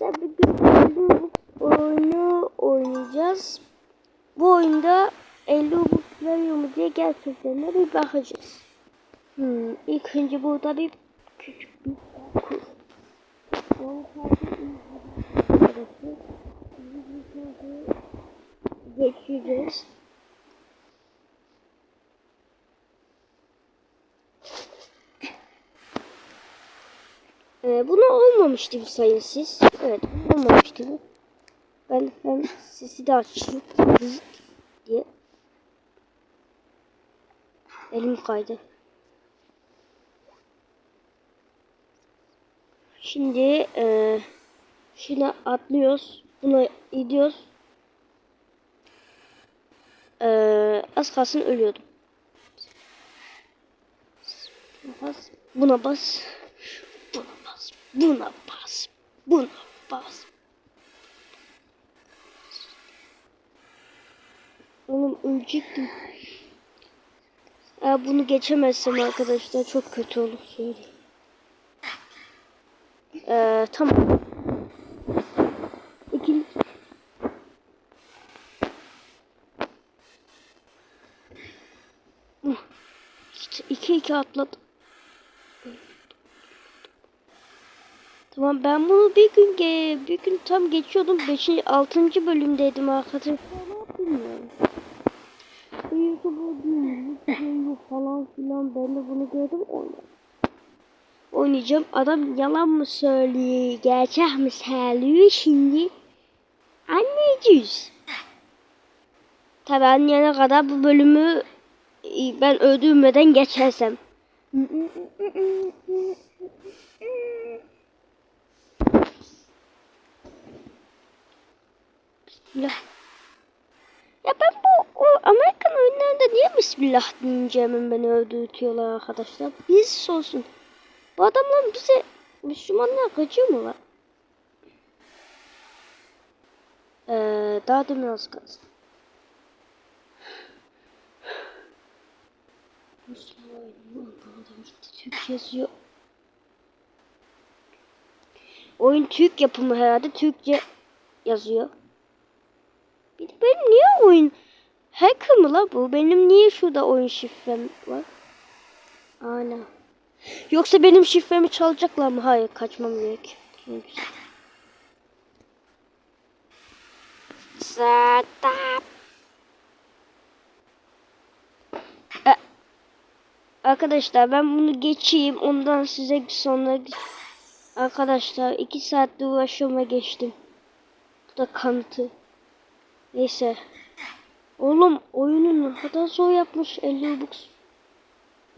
arkadaşlar bugün bu oyunu oynayacağız. Bu oyunda 50 Robux veriyor mu diye gerçekten bir bakacağız. Hmm, ilk önce burada bir küçük bir kur. Geçeceğiz. Ee, buna olmamıştı bir sayın siz. Evet olmamıştı bu. Ben hem sesi de açayım. Diye. Elim kaydı. Şimdi e, şuna atlıyoruz. Buna gidiyoruz. E, az kalsın ölüyordum. Buna bas. Buna bas. Buna bas. Buna bas. Oğlum ölecektim. Eğer bunu geçemezsem arkadaşlar çok kötü olur söyleyeyim. Ee, tamam. İkinci. İki iki atladım. Tamam ben bunu bir gün ge bir gün tam geçiyordum. 5. 6. bölümdeydim arkadaşlar. Bilmiyorum. YouTube'u değil, falan filan ben de bunu gördüm oynadım. Oynayacağım. Adam yalan mı söylüyor, gerçek mi söylüyor şimdi? Anlayacağız. Tabi anlayana kadar bu bölümü e, ben öldürmeden geçersem. Bismillah. Ya ben bu o Amerikan oyunlarında niye Bismillah deyince hemen beni öldürtüyorlar arkadaşlar? Biz olsun. Bu adamlar bize Müslümanlar kaçıyor mu lan? Ee, daha demin az kalsın. Müslüman oyunu adam gitti. Türk yazıyor. Oyun Türk yapımı herhalde. Türkçe yazıyor. Bir benim niye oyun hacker mı la bu? Benim niye şurada oyun şifrem var? Ana. Yoksa benim şifremi çalacaklar mı? Hayır kaçmam gerek. Stop. E, Arkadaşlar ben bunu geçeyim. Ondan size sonra Arkadaşlar iki saatte uğraşıyorum ve geçtim. Bu da kanıtı. Neyse. Oğlum oyunu ne kadar yapmış 50 Robux.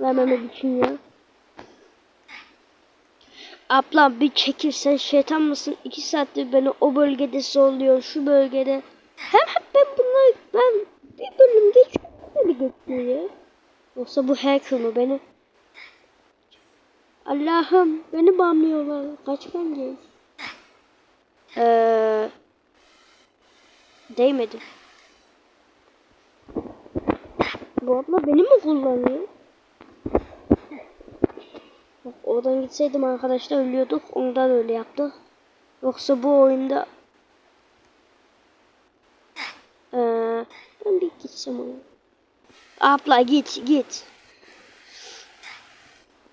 Vermemek için ya. Abla bir çekilsen şeytan mısın? İki saattir beni o bölgede zorluyor, şu bölgede. Hem hep ben bunları ben bir bölüm geçiyorum bir geçiyor ya. Yoksa bu hacker mı beni? Allah'ım beni banlıyorlar. Kaçmam gerek. Eee değmedi. Bu abla beni mi kullanıyor? Bak oradan gitseydim arkadaşlar ölüyorduk. Ondan öyle yaptı. Yoksa bu oyunda ee, ben bir gitsem onu. Abla git git.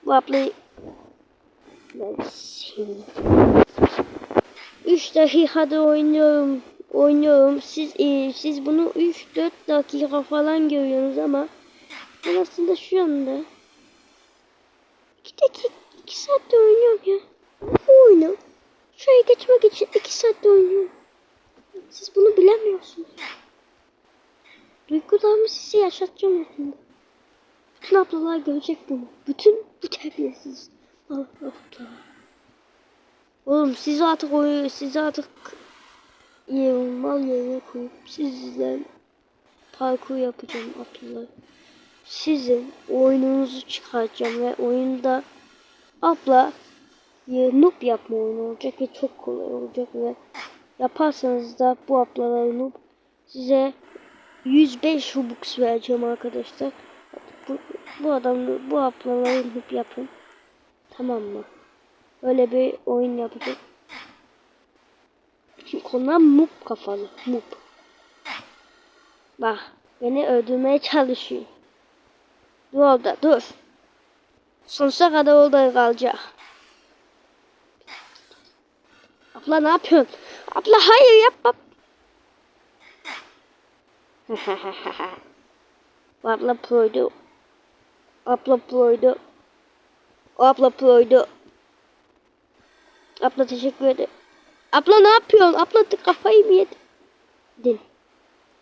Bu ablayı ben seni. 3 dakikada oynuyorum. Oynuyorum. Siz e, siz bunu 3-4 dakika falan görüyorsunuz ama ben aslında şu anda 2 dakika 2 saatte oynuyorum ya. Bu oyunu şuraya geçmek için 2 saatte oynuyorum. Siz bunu bilemiyorsunuz. Duygularımı size yaşatacağım aslında. Bütün ablalar görecek bunu. Bütün bu terbiyesiz. Allah Allah. Oğlum siz artık oyu, siz artık mal yerine koyup sizden parkur yapacağım ablalar. Sizin oyununuzu çıkartacağım ve oyunda abla noob yapma oyunu olacak ve çok kolay olacak ve yaparsanız da bu ablaları noob size 105 Robux vereceğim arkadaşlar. Bu, bu adamı bu ablaları noob yapın. Tamam mı? Öyle bir oyun yapacak. Konulan mup kafalı. Mup. Bak beni öldürmeye çalışıyor. Dur orada dur. Sonsuza kadar orada kalacak. Abla ne yapıyorsun? Abla hayır yapma. Abla proydu. Abla proydu. Abla proydu. Abla teşekkür ederim. Abla ne yapıyorsun? Abla kafayı mı yedin? Din.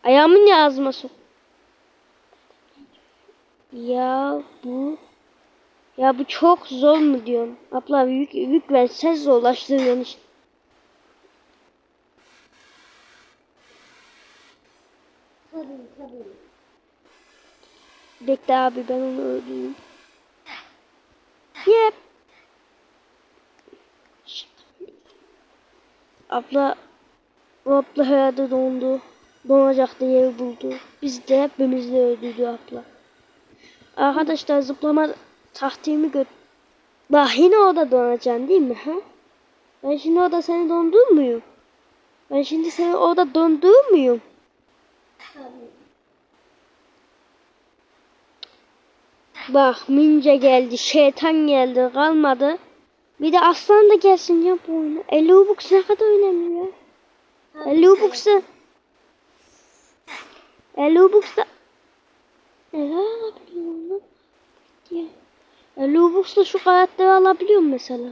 Ayağımı niye ağzıma sok? Ya bu ya bu çok zor mu diyorsun? Abla yük, yük ver sen zorlaştırıyorsun işte. Tabii tabii. Bekle abi ben onu öldüreyim. Yep. Abla bu abla herhalde dondu. Donacak da yeri buldu. Biz de hepimiz de öldürdü abla. Arkadaşlar zıplama taktiğimi gö... Bak yine orada donacaksın değil mi? Ha? Ben şimdi orada seni dondur muyum? Ben şimdi seni orada dondur muyum? Bak Mince geldi, şeytan geldi, kalmadı. Bir de aslan da gelsin ya bu oyuna. 50 Robux ne kadar önemli ya. 50 Robux'ta 50 Robux'ta neler alabiliyorum lan? Ya. 50 Robux'ta şu karakteri alabiliyorum mesela.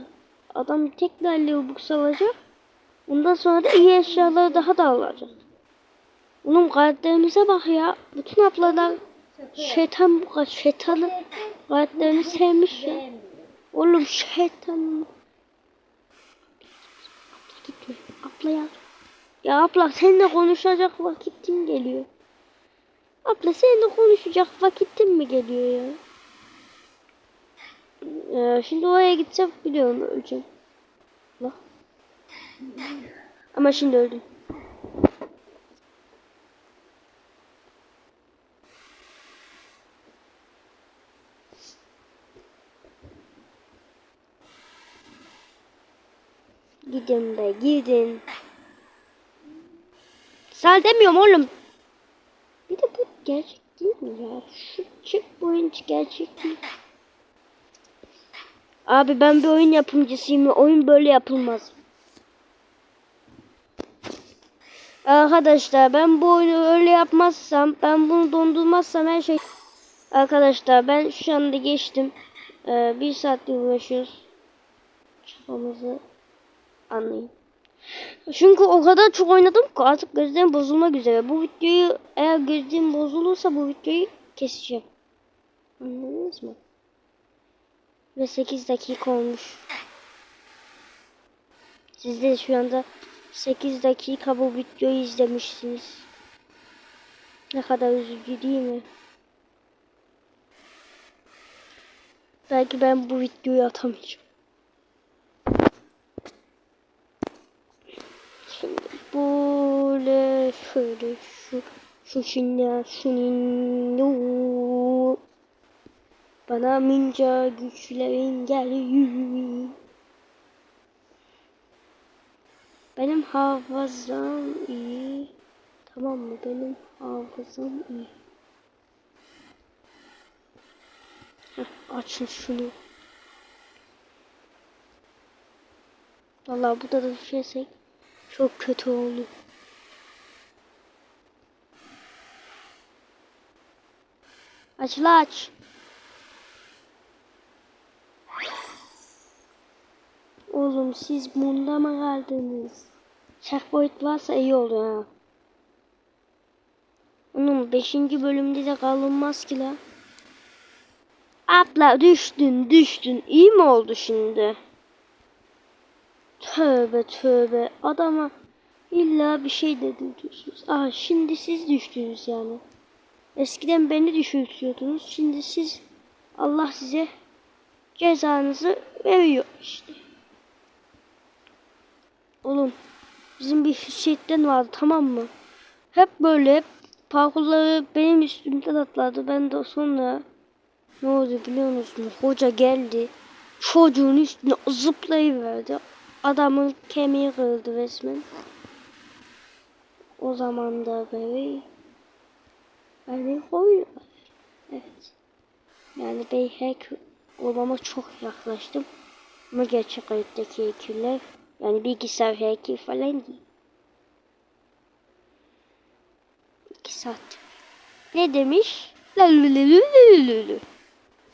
Adam tekrar 50 Robux alacak. Ondan sonra da iyi eşyaları daha da alacak. Oğlum karakterimize bak ya. Bütün ablalar şeytan bu kadar şeytanı karakterini sevmiş ya. Oğlum şeytan. Abla gitme. Abla ya. Ya abla seninle konuşacak vakitin geliyor. Abla seninle konuşacak vakitin mi geliyor ya? Ee, şimdi oraya gideceğim biliyorum öleceğim. Ama şimdi öldüm. Gidin be gidin. Sen demiyorum oğlum. Bir de bu gerçek değil mi ya? Şu checkpoint gerçek değil. Abi ben bir oyun yapımcısıyım. Oyun böyle yapılmaz. Arkadaşlar ben bu oyunu öyle yapmazsam, ben bunu dondurmazsam her şey... Arkadaşlar ben şu anda geçtim. Ee, bir saattir uğraşıyoruz. Çabamızı anlayın. Çünkü o kadar çok oynadım ki artık gözlerim bozulmak üzere. Bu videoyu eğer gözlerim bozulursa bu videoyu keseceğim. Anladınız mı? Ve 8 dakika olmuş. Siz de şu anda 8 dakika bu videoyu izlemişsiniz. Ne kadar üzücü değil mi? Belki ben bu videoyu atamayacağım. Şimdi böyle şöyle şu şu bana minca güçlerin geliyor. Benim hafızam iyi. Tamam mı? Benim hafızam iyi. Heh, açın şunu. Vallahi burada da düşersek çok kötü oldu. Aç la aç. Oğlum siz bunda mı kaldınız? Checkpoint varsa iyi olur ha. Onun 5. bölümde de kalınmaz ki la. Atla düştün düştün. İyi mi oldu şimdi? Tövbe tövbe. Adama illa bir şey dedirtiyorsunuz. Aha şimdi siz düştünüz yani. Eskiden beni düşürtüyordunuz. Şimdi siz Allah size cezanızı veriyor işte. Oğlum bizim bir Hüseyit'ten vardı tamam mı? Hep böyle parkurları benim üstümden atladı. Ben de sonra ne oldu biliyor musunuz? Hoca geldi. Çocuğun üstüne zıplayıverdi. Adamın kemiği kırıldı resmen. O zaman da böyle beni koyuyorlar. Evet. Yani ben hack olmama çok yaklaştım. Ama gerçek hayattaki hackerler yani bilgisayar hacker falan değil. İki saat. Ne demiş? Lalülülülülülü.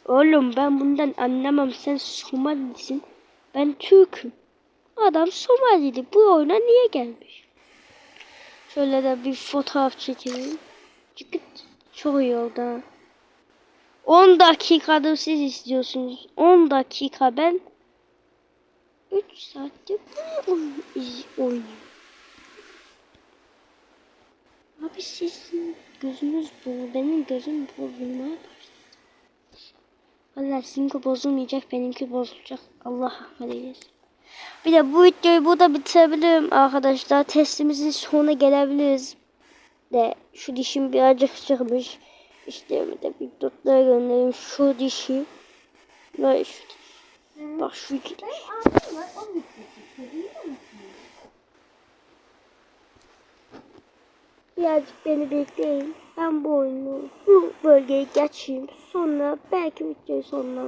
Oğlum ben bundan anlamam. Sen Somalisin. Ben Türk'üm. Adam Somalili. Bu oyuna niye gelmiş? Şöyle de bir fotoğraf çekelim. Çıkıt. Çok iyi oldu ha. 10 dakikadır siz istiyorsunuz. 10 dakika ben 3 saattir oynuyorum. Abi sizin gözünüz bu. Benim gözüm bozulmaya başladı. Valla sizinki bozulmayacak. Benimki bozulacak. Allah rahmet. Bir de bu videoyu burada bitirebilirim arkadaşlar. Testimizin sonuna gelebiliriz. De şu dişim birazcık çıkmış. İşte de bir dotlara göndereyim. Şu dişi. Ve şu diş. Bak şu iki diş. Birazcık beni bekleyin. Ben bu oyunu bu bölgeye geçeyim. Sonra belki videoyu sonlandırırım.